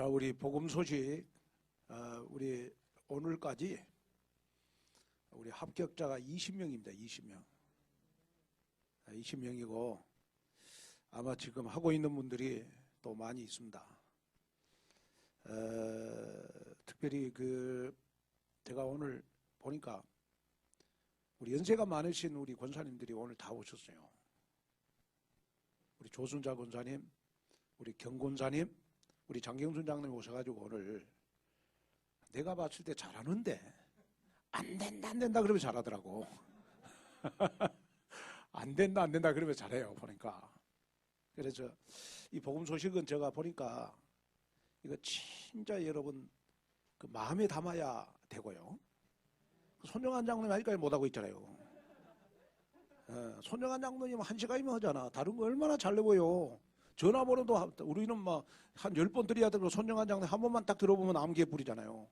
자, 우리 복음 소식, 어, 우리 오늘까지 우리 합격자가 20명입니다. 20명. 20명이고 아마 지금 하고 있는 분들이 또 많이 있습니다. 어, 특별히 그 제가 오늘 보니까 우리 연세가 많으신 우리 권사님들이 오늘 다 오셨어요. 우리 조순자 권사님, 우리 경 권사님, 우리 장경순 장님 오셔가지고 오늘 내가 봤을 때 잘하는데 안 된다 안 된다 그러면 잘하더라고. 안 된다 안 된다 그러면 잘해요 보니까. 그래서 이 복음 소식은 제가 보니까 이거 진짜 여러분 그 마음에 담아야 되고요. 손영한 장로님 아직까지 못하고 있잖아요. 어, 손영한 장로님 한 시간이면 하잖아. 다른 거 얼마나 잘 내고요. 전화번호도 하- 우리는 막한 열번 드려야 되고 손영한 장로님 한 번만 딱 들어보면 암기에 뿌리잖아요.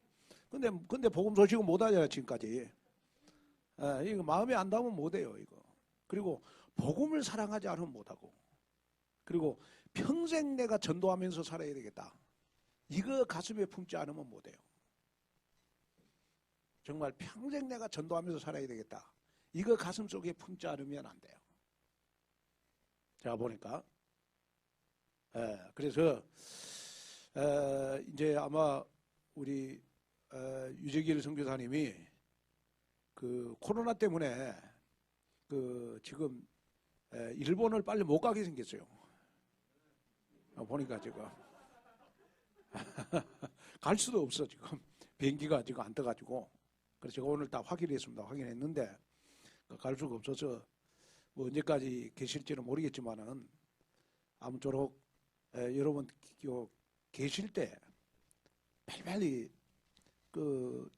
근데 근데 복음 소식은 못 하잖아요 지금까지. 예, 이거 마음에 안 담으면 못 해요 이거. 그리고 복음을 사랑하지 않으면 못 하고. 그리고 평생 내가 전도하면서 살아야 되겠다. 이거 가슴에 품지 않으면 못 해요. 정말 평생 내가 전도하면서 살아야 되겠다. 이거 가슴 속에 품지 않으면 안 돼요. 제가 보니까. 예, 그래서, 에, 이제 아마 우리, 에, 유재길 선교사님이 그 코로나 때문에 그 지금 에, 일본을 빨리 못 가게 생겼어요. 어, 보니까 지금. 갈 수도 없어, 지금. 비행기가 지금 안 떠가지고. 그래서 제가 오늘 다 확인했습니다. 확인했는데, 그갈 수가 없어서, 뭐 언제까지 계실지는 모르겠지만은, 아무쪼록, 에, 여러분, 요, 계실 때, 빨리빨리, 그,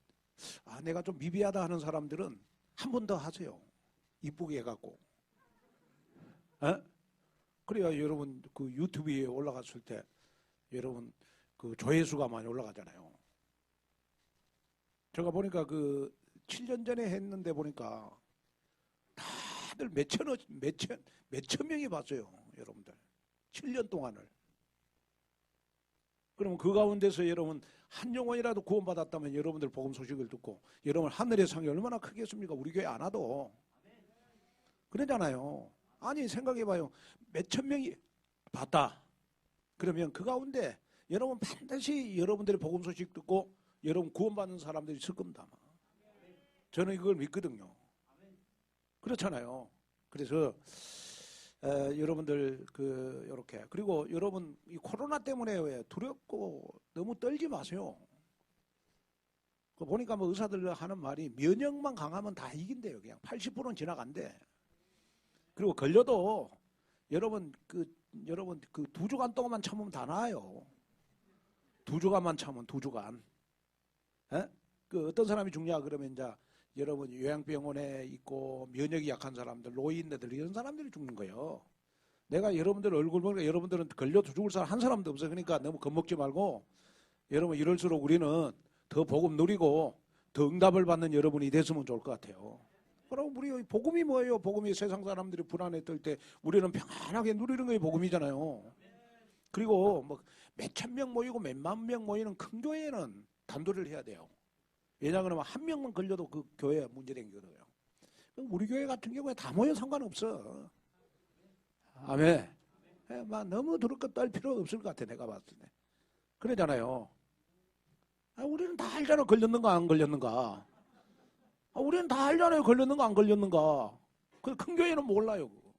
아, 내가 좀 미비하다 하는 사람들은 한 번 더 하세요. 이쁘게 해갖고. 에? 그래야 여러분, 그 유튜브에 올라갔을 때, 여러분, 그 조회수가 많이 올라가잖아요. 제가 보니까 그 7년 전에 했는데 보니까 다들 몇천, 원- 몇천, 몇천 명이 봤어요. 여러분들. 7년 동안을. 그러면 그 가운데서 여러분 한 영혼이라도 구원받았다면 여러분들 복음 소식을 듣고 여러분 하늘의 상이 얼마나 크겠습니까? 우리 교회 안 와도. 그러잖아요. 아니 생각해봐요. 몇 천 명이 봤다. 그러면 그 가운데 여러분 반드시 여러분들의 복음 소식 듣고 여러분 구원받는 사람들이 있을 겁니다. 저는 이걸 믿거든요. 그렇잖아요. 그래서 에, 여러분들 그 이렇게 그리고 여러분 이 코로나 때문에 왜 두렵고 너무 떨지 마세요. 그 보니까 뭐 의사들 하는 말이 면역만 강하면 다 이긴대요. 그냥 80%는 지나간대. 그리고 걸려도 여러분 그 여러분 그 두 주간 동안만 참으면 다 나아요. 두 주간만 참으면 두 주간. 에? 그 어떤 사람이 죽냐 그러면 이제 여러분 요양병원에 있고 면역이 약한 사람들, 노인네들 이런 사람들이 죽는 거예요. 내가 여러분들 얼굴 보니까 여러분들은 걸려도 죽을 사람 한 사람도 없어요. 그러니까 너무 겁먹지 말고 여러분 이럴수록 우리는 더 복음 누리고 더 응답을 받는 여러분이 됐으면 좋을 것 같아요. 그럼 우리 복음이 뭐예요? 복음이 세상 사람들이 불안해 떨 때 우리는 평안하게 누리는 게 복음이잖아요. 그리고 뭐 몇천 명 모이고 몇만 명 모이는 큰 교회는 단도리를 해야 돼요. 왜냐하면 한 명만 걸려도 그 교회 문제된거든요. 우리 교회 같은 경우에 다 모여 상관없어. 아멘. 예, 막 너무 두렵고 떨 필요 없을 것 같아 내가 봤을 때. 그러잖아요. 아, 우리는 다 알잖아 걸렸는가 안 걸렸는가. 아, 우리는 다 알잖아요 걸렸는가 안 걸렸는가. 그 큰 교회는 몰라요. 그거.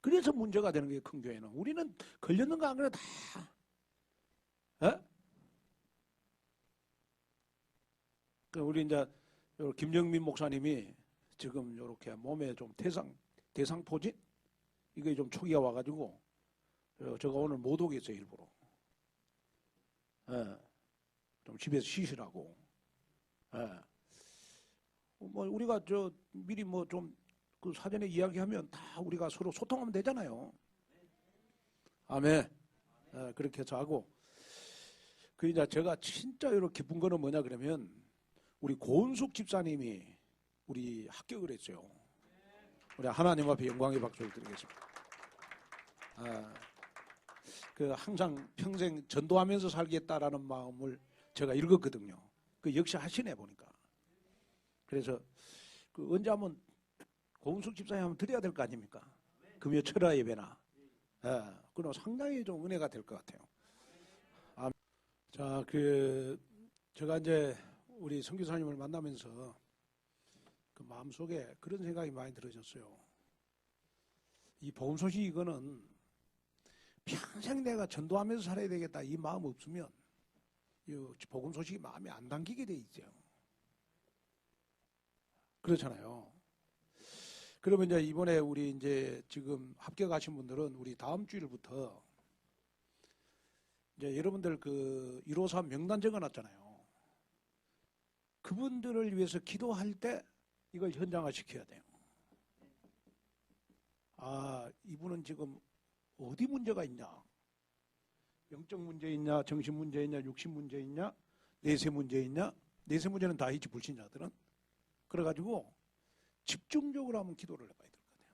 그래서 문제가 되는 게 큰 교회는. 우리는 걸렸는가 안 걸렸 다. 예? 그 우리 이제 요 김영민 목사님이 지금 이렇게 몸에 좀 대상 대상 포진 이게 좀 초기가 와가지고 어, 제가 오늘 못 오겠어요 일부러. 예, 좀 집에서 쉬시라고. 예. 뭐 우리가 저 미리 뭐 좀 그 사전에 이야기하면 다 우리가 서로 소통하면 되잖아요. 아멘. 예, 그렇게 해서 하고 그 이제 제가 진짜 이렇게 기쁜 거는 뭐냐 그러면 우리 고은숙 집사님이 우리 합격을 했어요. 우리 하나님 앞에 영광의 박수를 드리겠습니다. 아, 그 항상 평생 전도하면서 살겠다라는 마음을 제가 읽었거든요. 그 역시 하시네 보니까. 그래서 그 언제 한번 고은숙 집사님 한번 드려야 될 거 아닙니까? 금요 철야 예배나. 예, 그럼 상당히 좀 은혜가 될 것 같아요. 아, 자, 그 제가 이제 우리 선교사님을 만나면서 그 마음속에 그런 생각이 많이 들어졌어요. 이 복음 소식 이거는 평생 내가 전도하면서 살아야 되겠다 이 마음 없으면 이 복음 소식이 마음에 안 담기게 돼 있죠. 그렇잖아요. 그러면 이제 이번에 우리 이제 지금 합격하신 분들은 우리 다음 주일부터 이제 여러분들 그 153 명단 적어 놨잖아요. 그분들을 위해서 기도할 때 이걸 현장화 시켜야 돼요. 아, 이분은 지금 어디 문제가 있냐? 영적 문제 있냐? 정신 문제 있냐? 육신 문제 있냐? 내세 문제 있냐? 내세 문제는 다 있지 불신자들은. 그래가지고 집중적으로 한번 기도를 해봐야 될 것 같아요.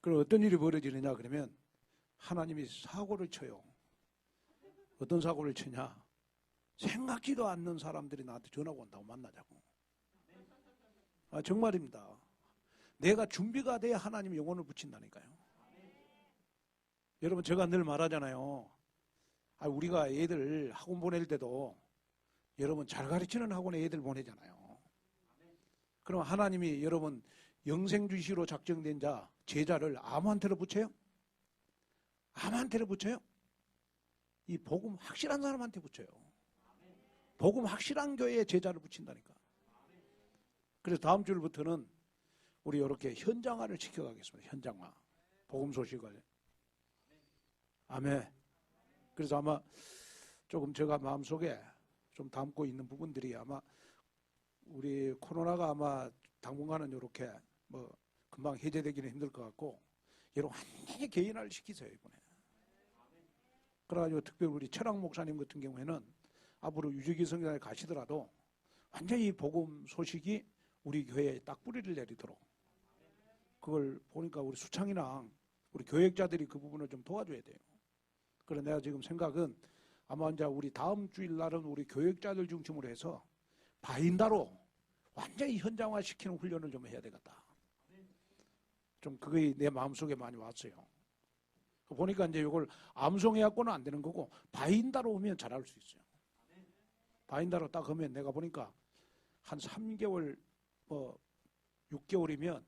그럼 어떤 일이 벌어지느냐? 그러면 하나님이 사고를 쳐요. 어떤 사고를 치냐? 생각지도 않는 사람들이 나한테 전화가 온다고 만나자고. 아, 정말입니다. 내가 준비가 돼야 하나님이 영혼을 붙인다니까요. 여러분 제가 늘 말하잖아요. 아, 우리가 애들 학원 보낼 때도 여러분 잘 가르치는 학원에 애들 보내잖아요. 그럼 하나님이 여러분 영생주시로 작정된 자 제자를 아무한테로 붙여요? 아무한테로 붙여요? 이 복음 확실한 사람한테 붙여요. 복음 확실한 교회에 제자를 붙인다니까. 그래서 다음 주부터는 우리 이렇게 현장화를 시켜가겠습니다. 현장화. 복음 소식을. 아멘. 그래서 아마 조금 제가 마음속에 좀 담고 있는 부분들이 아마 우리 코로나가 아마 당분간은 이렇게 뭐 금방 해제되기는 힘들 것 같고 여러분 완전히 개인화를 시키세요 이번에. 그래가지고 특별히 우리 철학 목사님 같은 경우에는 앞으로 유지기 성장에 가시더라도 완전히 복음 소식이 우리 교회에 딱 뿌리를 내리도록 그걸 보니까 우리 수창이랑 우리 교역자들이 그 부분을 좀 도와줘야 돼요. 그래 내가 지금 생각은 아마 이제 우리 다음 주일 날은 우리 교역자들 중심으로 해서 바인다로 완전히 현장화 시키는 훈련을 좀 해야 되겠다. 좀 그게 내 마음속에 많이 왔어요. 보니까 이제 이걸 암송해갖고는 안 되는 거고 바인다로 오면 잘할 수 있어요. 바인다로 딱 하면 내가 보니까 한 3개월 뭐 6개월이면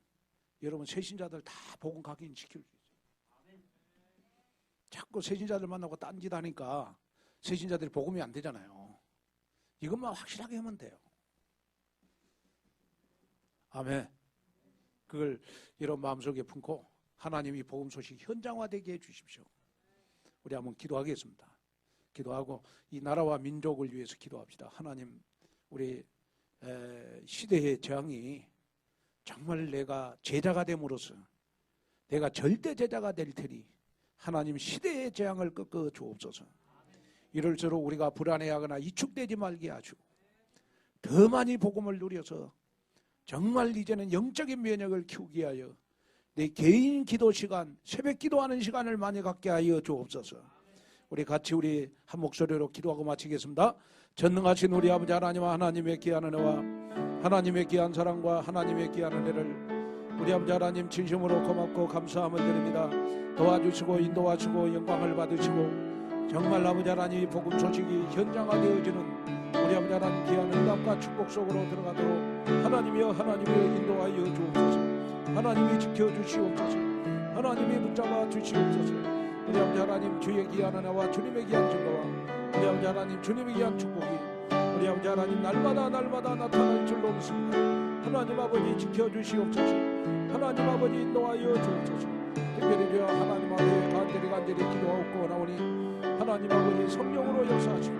여러분 세신자들 다 복음 각인 시킬 수 있어요. 자꾸 세신자들 만나고 딴짓 하니까 세신자들이 복음이 안 되잖아요. 이것만 확실하게 하면 돼요. 아멘. 그걸 이런 마음속에 품고 하나님이 복음 소식 현장화되게 해 주십시오. 우리 한번 기도하겠습니다. 기도하고 이 나라와 민족을 위해서 기도합시다. 하나님 우리 시대의 재앙이 정말 내가 제자가 됨으로써 내가 절대 제자가 될 테니 하나님 시대의 재앙을 꺾어 주옵소서. 이럴수록 우리가 불안해하거나 이축되지 말게 하시고 더 많이 복음을 누려서 정말 이제는 영적인 면역을 키우게 하여 내 개인 기도 시간, 새벽 기도하는 시간을 많이 갖게 하여 주옵소서. 우리 같이 우리 한 목소리로 기도하고 마치겠습니다. 전능하신 우리 아버지 하나님 하나님의 귀한 은혜와 하나님의 귀한 사랑과 하나님의 귀한 은혜를 우리 아버지 하나님 진심으로 고맙고 감사함을 드립니다. 도와주시고 인도하시고 영광을 받으시고 정말 아버지 하나님 복음 소식이 현장화되어지는 우리 아버지 하나님 귀한 응답과 축복 속으로 들어가도록 하나님이여 하나님이여 인도하여 주옵소서 하나님이 지켜주시옵소서 하나님이 붙잡아 주시옵소서 우리 아버지 하나님 주의 귀한 하나와 주님의 귀한 증거와 우리 아버지 하나님 주님의 귀한 축복이 우리 아버지 하나님 날마다 날마다 나타날 줄로 믿습니다. 하나님 아버지 지켜주시옵소서. 하나님 아버지 인도하여 주옵소서. 특별히 주여 하나님 아버지 간절히 간절히 기도하옵고 나오니 하나님 아버지 성령으로 역사하시고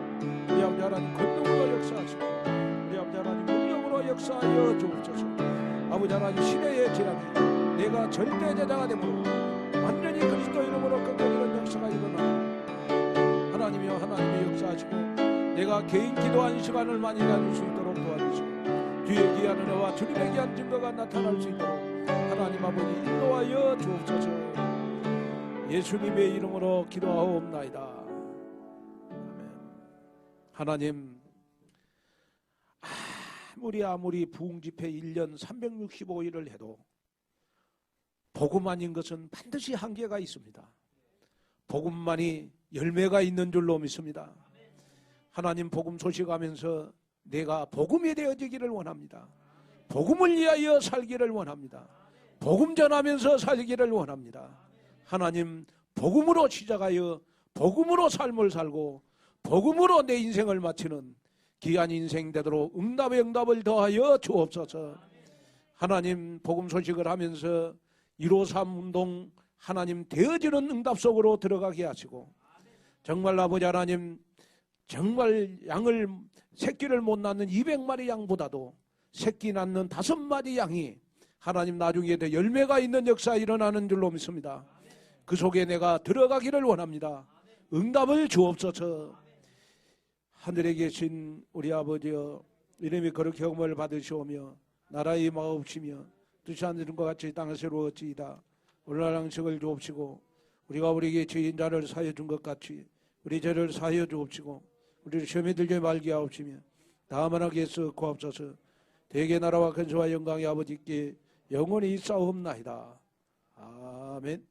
우리 아버지 하나님 권능으로 역사하시고 우리 아버지 하나님 능력으로 역사하여 주옵소서. 아버지 하나님 시대의 재앙이 내가 절대 제자가 되므로 내가 개인 기도한 시간을 많이 가질 수 있도록 도와주시고 뒤에 귀한 은혜와 주님의 귀한 증거가 나타날 수 있도록 하나님 아버지 인도하여 주옵소서 예수님의 이름으로 기도하옵나이다. 아멘. 하나님 아무리 아무리 부흥집회 1년 365일을 해도 복음 아닌 것은 반드시 한계가 있습니다. 복음만이 열매가 있는 줄로 믿습니다. 하나님 복음 소식하면서 내가 복음이 되어지기를 원합니다. 복음을 위하여 살기를 원합니다. 복음 전하면서 살기를 원합니다. 하나님 복음으로 시작하여 복음으로 삶을 살고 복음으로 내 인생을 마치는 귀한 인생 되도록 응답에 응답을 더하여 주옵소서. 하나님 복음 소식을 하면서 153 운동 하나님 되어지는 응답 속으로 들어가게 하시고 정말 아버지 하나님 정말 양을 새끼를 못 낳는 200마리 양보다도 새끼 낳는 다섯 마리 양이 하나님 나중에 더 열매가 있는 역사 일어나는 줄로 믿습니다. 그 속에 내가 들어가기를 원합니다. 응답을 주옵소서. 하늘에 계신 우리 아버지여 이름이 거룩 경험을 받으시오며 나라의 마옵시며 뜻이 하늘과 같이 땅에서 이루어지이다. 오늘날 양식을 주옵시고 우리가 우리에게 죄인 자를 사여 준 것 같이 우리 죄를 사여 주옵시고 우리를 시험에 들게 말게 하옵시며 다만 하게 해서 구합소서 대개 나라와 근소와 영광의 아버지께 영원히 싸움나이다. 아멘